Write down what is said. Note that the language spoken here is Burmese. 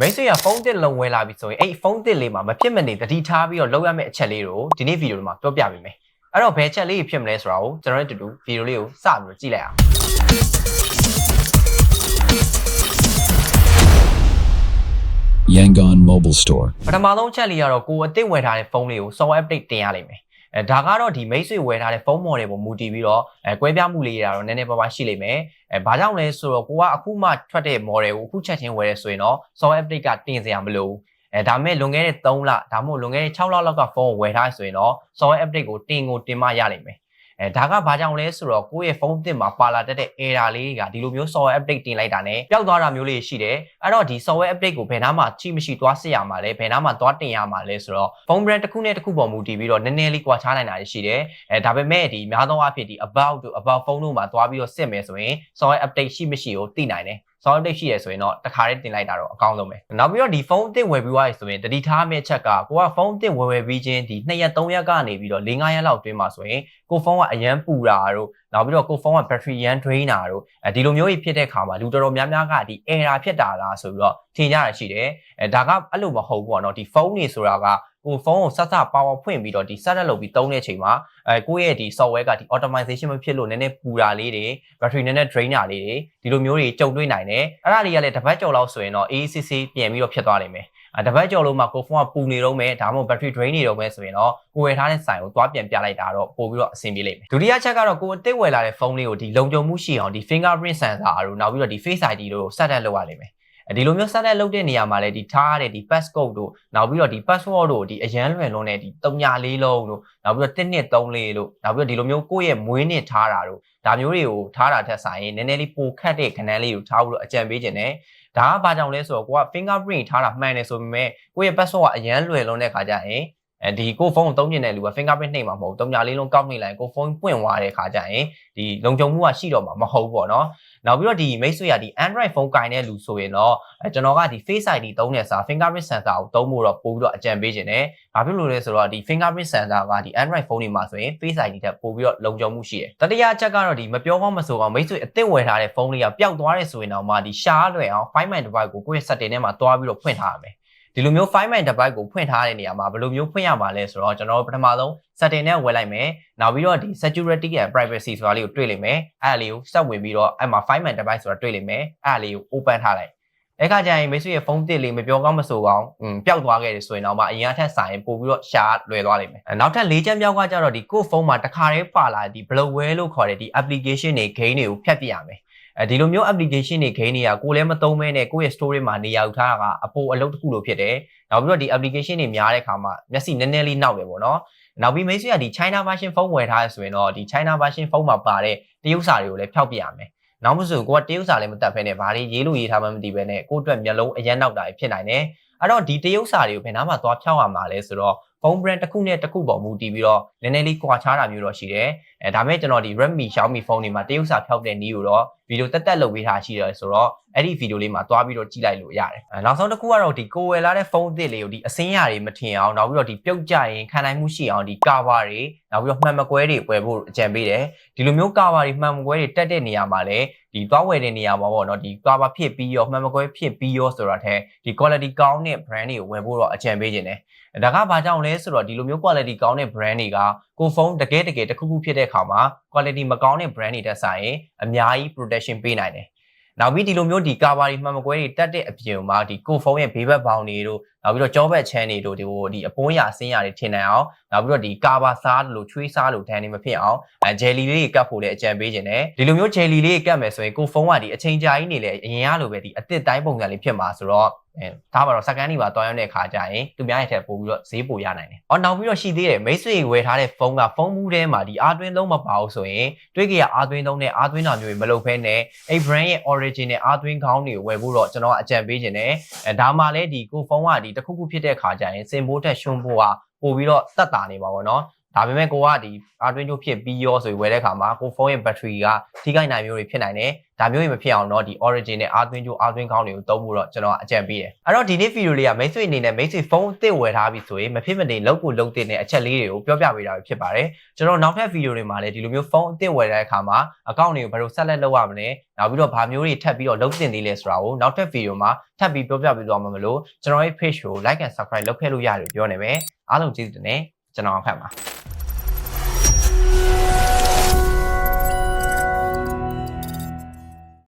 မိတ်ဆွေကဖုန်းတစ်လုံးဝယ်လာပြီဆိုရင်အဲ့ဖုန်းတစ်လေးမှာမဖြစ်မနေတတိထားပြီးတော့လောက်ရမယ့်အချက်လေးတွေကိုဒီနေ့ဗီဒီယိုမှာပြောပြပေးမယ်အဲ့တော့ဘယ်ချက်လေးဖြစ်မလဲဆိုတာကိုကျွန်တော်တို့အတူတူဗီဒီယိုလေးကိုစပြီးတော့ကြည့်လိုက်အောင် Yangon Mobile Store. ပထမဆုံးချက်လေးကတော့ကိုယ်အသစ်ဝယ်ထားတဲ့ဖုန်းလေးကို software update တင်ရလိမ့်မယ် အဲဒါကတော့ဒီမိတ်ဆွေဝယ်ထားတဲ့ဖုန်း model ပုံမူတည်ပြီးတော့အဲကွဲပြားမှုလေးတွေကတော့နည်းနည်းပါးပါးရှိလိမ့်မယ်အဲဘာကြောင့်လဲဆိုတော့ကိုကအခုမှထွက်တဲ့ model ကိုအခုချက်ချင်းဝယ်ရဆိုရင်တော့ software update ကတင်စရာမလိုဘူးအဲဒါမဲ့လွန်ခဲ့တဲ့3လဒါမှမဟုတ်လွန်ခဲ့တဲ့6လလောက်ကဖုန်းကိုဝယ်ထားဆိုရင်တော့ software update ကိုတင်ကိုတင်မှရလိမ့်မယ် အဲဒါကဘာကြောင့်လဲဆိုတော့ကိုယ့်ရဲ့ဖုန်းအသစ်မှာပါလာတတ်တဲ့ error လေးတွေကဒီလိုမျိုး software update တင်လိုက်တာ ਨੇ ပျောက်သွားတာမျိုးလေးရှိတယ်အဲ့တော့ဒီ software update ကိုဘယ်နှမှာချိမရှိသွားစစ်ရမှာလဲဘယ်နှမှာသွားတင်ရမှာလဲဆိုတော့ဖုန်း brand တစ်ခုနဲ့တစ်ခုပေါ်မူတည်ပြီးတော့နည်းနည်းလေးကွာခြားနိုင်တာရှိတယ်အဲဒါပေမဲ့ဒီအများသောအားဖြင့်ဒီ about တို့ about ဖုန်းတို့မှာသွားပြီးတော့စစ်မယ်ဆိုရင် software update ရှိမရှိကိုသိနိုင်တယ် sound update ရှိရဆိုရင်တော့တခါတည်းတင်လိုက်တာတော့အကောင်းဆုံးပဲနောက်ပြီးတော့ဒီဖုန်းအသစ်ဝယ်ပြီးသွားပြီဆိုရင်တတိထားမယ့်အချက်ကကိုကဖုန်းအသစ်ဝယ်ဝယ်ပြီးချင်းဒီ2ရက်3ရက်ကနေပြီးတော့4 5ရက်လောက်တွင်းမှာဆိုရင်ကိုဖုန်းကအရန်ပူတာတို့နောက်ပြီးတော့ကိုဖုန်းက battery ရန် drain တာတို့အဲဒီလိုမျိုးကြီးဖြစ်တဲ့ခါမှာလူတော်တော်များများကဒီ error ဖြစ်တာလားဆိုပြီးတော့ထင်ကြရရှိတယ်အဲဒါကအဲ့လိုမဟုတ်ဘူးပေါ့နော်ဒီဖုန်းနေဆိုတာက ကိုဖုန်းကိုဆက်ဆက် power ဖွင့်ပြီးတော့ဒီ set up လုပ်ပြီးသုံးတဲ့အချိန်မှာအဲကိုယ့်ရဲ့ဒီ software ကဒီ automation မဖြစ်လို့နည်းနည်းပူတာလေးတွေ battery နည်းနည်း drain တာလေးတွေဒီလိုမျိုးတွေကြုံတွေ့နိုင်တယ်အဲ့ဒါလေးကလည်းတစ်ပတ်ကျော်လောက်ဆိုရင်တော့ AACC ပြန်ပြီးတော့ဖြစ်သွားနိုင်မယ်အဲတစ်ပတ်ကျော်လုံးမှာကိုဖုန်းကပူနေတော့မယ်ဒါမှမဟုတ် battery drain နေတော့မယ်ဆိုရင်တော့ကိုဝယ်ထားတဲ့ဆိုင်ကိုသွားပြန်ပြလိုက်တာတော့ပို့ပြီးတော့အဆင်ပြေလိမ့်မယ်ဒုတိယချက်ကတော့ကိုအသစ်ဝယ်လာတဲ့ဖုန်းလေးကိုဒီလုံခြုံမှုရှိအောင်ဒီ fingerprint sensor တို့နောက်ပြီးတော့ဒီ face ID တို့စက်တက်လုပ်ရလိမ့်မယ် ဒီလိုမျိုးစက်တက်လုပ်တဲ့နေရာမှာလည်းဒီထားရတဲ့ဒီ passcode တို့နောက်ပြီးတော့ဒီ password တို့ဒီအရန်လွယ်လွန်းတဲ့ဒီ3လေးလုံးတို့နောက်ပြီးတော့1နှစ်3လေးလို့နောက်ပြီးတော့ဒီလိုမျိုးကိုယ့်ရဲ့မွေးနှစ်ထားတာတို့ဒါမျိုးတွေကိုထားတာထက်ဆိုင်ရင်နည်းနည်းလေးပိုခတ်တဲ့ခဏန်းလေးကိုထားပြီးတော့အကြံပေးခြင်းနဲ့ဒါကဘာကြောင့်လဲဆိုတော့ကိုက fingerprint ထားတာမှန်တယ်ဆိုပေမဲ့ကိုယ့်ရဲ့ password ကအရန်လွယ်လွန်းတဲ့ခါကျရင် အဲဒီကိုဖုန်းကိုသုံးကျင်တဲ့လူက fingerprint နှိပ်မှာမဟုတ်တုံညာလေးလုံးကောက်နေလိုက်ကိုဖုန်းပွင့်သွားတဲ့ခါကျရင်ဒီလုံခြုံမှုကရှိတော့မှာမဟုတ်ဘူးပေါ့နော်နောက်ပြီးတော့ဒီမိတ်ဆွေကဒီ Android ဖုန်းကင်တဲ့လူဆိုရင်တော့အဲကျွန်တော်ကဒီ Face ID သုံးတဲ့စာ fingerprint sensor ကိုသုံးဖို့တော့ပို့ပြီးတော့အကြံပေးခြင်းနဲ့ဘာဖြစ်လို့လဲဆိုတော့ဒီ fingerprint sensor ကဒီ Android ဖုန်းတွေမှာဆိုရင် Face ID ထက်ပို့ပြီးတော့လုံခြုံမှုရှိတယ်တတိယအချက်ကတော့ဒီမပြောကောင်းမဆိုကောင်းမိတ်ဆွေအသစ်ဝယ်ထားတဲ့ဖုန်းလေးကပျောက်သွားတယ်ဆိုရင်တော့မှဒီရှားလွယ်အောင် Find My Device ကိုကိုယ့်ရဲ့ setting ထဲမှာတွားပြီးတော့ဖွင့်ထားရမယ် ဒီလိုမျိုး Find My Device ကိုဖွင့်ထားတဲ့နေရာမှာဘယ်လိုမျိုးဖွင့်ရမှာလဲဆိုတော့ကျွန်တော်တို့ပထမဆုံး setting နဲ့ဝယ်လိုက်မယ်နောက်ပြီးတော့ဒီ security and privacy ဆိုတာလေးကိုတွေ့လိမ့်မယ်အဲ့ဒါလေးကိုစက်ဝင်ပြီးတော့အဲ့မှာ Find My Device ဆိုတာတွေ့လိမ့်မယ်အဲ့ဒါလေးကို open ထားလိုက်အဲ့ခါကျရင်မိတ်ဆွေရဲ့ဖုန်းတစ်လေးမပြောကောင်းမဆိုကောင်းอืมပျောက်သွားခဲ့တယ်ဆိုရင်တော့မှအရင်အထက်ဆိုင်ပို့ပြီးတော့ရှာလွယ်သွားလိမ့်မယ်နောက်ထပ်၄ချက်မြောက်ကကြတော့ဒီကိုယ့်ဖုန်းမှာတခါတည်းပါလာဒီ bloatware လို့ခေါ်တဲ့ဒီ application တွေ game တွေကိုဖျက်ပြရမယ် အဲဒီလိုမျိုး application တွေ game တွေကကိုယ်လည်းမသုံးမဲနဲ့ကိုယ့်ရဲ့ store မှာနေရာယူထားတာကအပိုအလုပ်တစ်ခုလိုဖြစ်တယ်နောက်ပြီးတော့ဒီ application တွေများတဲ့အခါမှာမျက်စိနည်းနည်းလေးနောက်တယ်ပေါ့နော်နောက်ပြီးမိတ်ဆွေကဒီ China version ဖုန်းဝယ်ထားရဆိုရင်တော့ဒီ China version ဖုန်းမှာပါတဲ့တရုပ်စာတွေကိုလည်းဖျောက်ပြရမယ်နောက်မဆိုကိုကတရုပ်စာလည်းမတတ်ဖဲနဲ့ဘာတွေရေးလို့ရေးထားမှမသိဘဲနဲ့ကိုယ့်အတွက်မျက်လုံးအရန်နောက်တာဖြစ်နိုင်တယ်အဲ့တော့ဒီတရုပ်စာတွေကိုဘယ်နှမှာသွားဖျောက်ရမှာလဲဆိုတော့ဖုန်း brand တစ်ခုနဲ့တစ်ခုပေါ်မူတည်ပြီးတော့နည်းနည်းလေးကွာခြားတာမျိုးတော့ရှိတယ်အဲဒါမဲ့ကျွန်တော်ဒီ Redmi Xiaomi ဖုန်းတွေမှာတရုပ်စာဖျောက်တဲ့နည်းကိုတော့ဗီဒီယိုတက်တက်လုပ်ပေးထားရှိတယ်ဆိုတော့အဲ့ဒီဗီဒီယိုလေးမှာတွားပြီးတော့ကြည့်လိုက်လို့ရတယ်အဲနောက်ဆုံးတစ်ခုကတော့ဒီကိုဝယ်လာတဲ့ဖုန်းအသစ်လေးကိုဒီအစင်းရတွေမထင်အောင်နောက်ပြီးတော့ဒီပြုတ်ကြရင်ခံနိုင်မှုရှိအောင်ဒီကာဗာတွေနောက်ပြီးတော့မှန်မကွဲတွေပွဲဖို့အကြံပေးတယ်ဒီလိုမျိုးကာဗာတွေမှန်မကွဲတွေတက်တဲ့နေရာမှာလည်းဒီသွားဝယ်တဲ့နေရာမှာပေါ့နော်ဒီကာဗာဖြစ်ပြီးရောမှန်မကွဲဖြစ်ပြီးရောဆိုတာတဲ့ဒီ quality ကောင်းတဲ့ brand တွေကိုဝယ်ဖို့တော့အကြံပေးခြင်းတယ်ဒါကဘာကြောင့်လဲဆိုတော့ဒီလိုမျိုး quality ကောင်းတဲ့ brand တွေကကိုဖုန်းတကယ်တကယ်တစ်ခုခုဖြစ်တဲ့အခါမှာ quality မကောင်းတဲ့ brand တွေတက်ဆိုင်ရင်အများကြီး protection ပေးနိုင်တယ်နောက်ပြီးဒီလိုမျိုးဒီ cover တွေမှန်မကွဲတွေတက်တဲ့အပြင်မှာဒီကိုဖုန်းရဲ့ဘေးဘက်ဘောင်တွေတို့ နောက်ပြီးတော့ကြောဘက်ချမ်းတွေတို့ဒီဟိုဒီအပွန်းရဆင်းရတွေထင်နိုင်အောင်နောက်ပြီးတော့ဒီ cover စားလို့ချွေးစားလို့ဒဏ်တွေမဖြစ်အောင်အဲ jelly လေးတွေကတ်ဖို့လည်းအကြံပေးခြင်းတယ်ဒီလိုမျိုး jelly လေးတွေကတ်မယ်ဆိုရင်ကိုဖုန်းကဒီအချိန်ကြာကြီးနေလေအရင်ကလိုပဲဒီအစ်စ်တိုင်းပုံစံလေးဖြစ်မှာဆိုတော့အဲဒါမှတော့စကန်ဒီပါတွားရတဲ့ခါကျရင်သူများရဲ့ထက်ပို့ပြီးတော့ဈေးပိုရနိုင်တယ်။အော်နောက်ပြီးတော့ရှိသေးတယ်မိတ်ဆွေဝယ်ထားတဲ့ဖုန်းကဖုန်းမူးထဲမှာဒီအားသွင်းသုံးမပါဘူးဆိုရင်တွေးကြရအားသွင်းသုံးနဲ့အားသွင်းတာမျိုးတွေမလုပ်ဘဲနဲ့အဲ့ brand ရဲ့ origin နဲ့အားသွင်းခေါင်းတွေကိုဝယ်ဖို့တော့ကျွန်တော်ကအကြံပေးခြင်းနဲ့အဲဒါမှလည်းဒီကိုဖုန်းကဒီတစ်ခုခုဖြစ်တဲ့ခါကျရင်စင်ဘိုးတက်ရှွန်းဖို့ကပို့ပြီးတော့တက်တာနေပါဘောနော် ဒါပေမဲ့ကိုကဒီ R20 ဖြစ်ပြီးရောဆိုပြီးဝယ်တဲ့အခါမှာကိုဖုန်းရဲ့ battery ကထိခိုက်နိုင်မျိုးတွေဖြစ်နိုင်တယ်ဒါမျိုးတွေမဖြစ်အောင်တော့ဒီ origin နဲ့ R20 R20 ကောင်းတွေကိုသုံးဖို့တော့ကျွန်တော်အကြံပေးတယ်အဲ့တော့ဒီနေ့ဗီဒီယိုလေးကမိတ်ဆွေအနေနဲ့မိတ်ဆွေဖုန်းအသစ်ဝယ်ထားပြီဆိုရင်မဖြစ်မနေလောက်ကိုလောက်တဲ့အချက်လေးတွေကိုပြောပြပေးတာဖြစ်ပါတယ်ကျွန်တော်နောက်ထပ်ဗီဒီယိုတွေမှာလည်းဒီလိုမျိုးဖုန်းအသစ်ဝယ်တဲ့အခါမှာအကောင့်တွေကိုဘယ်လိုဆက်လက်လုပ်ရမလဲနောက်ပြီးတော့ဘာမျိုးတွေထပ်ပြီးတော့လုပ်တင်သေးလဲဆိုတာကိုနောက်ထပ်ဗီဒီယိုမှာထပ်ပြီးပြောပြပေးသွားမှာမလို့ကျွန်တော်ရဲ့ page ကို like and subscribe လုပ်ခဲ့လို့ရတယ်ပြောနေပဲအားလုံးကျေးဇူးတင်နေကျွန်တော်အောင်ဖတ်ပါ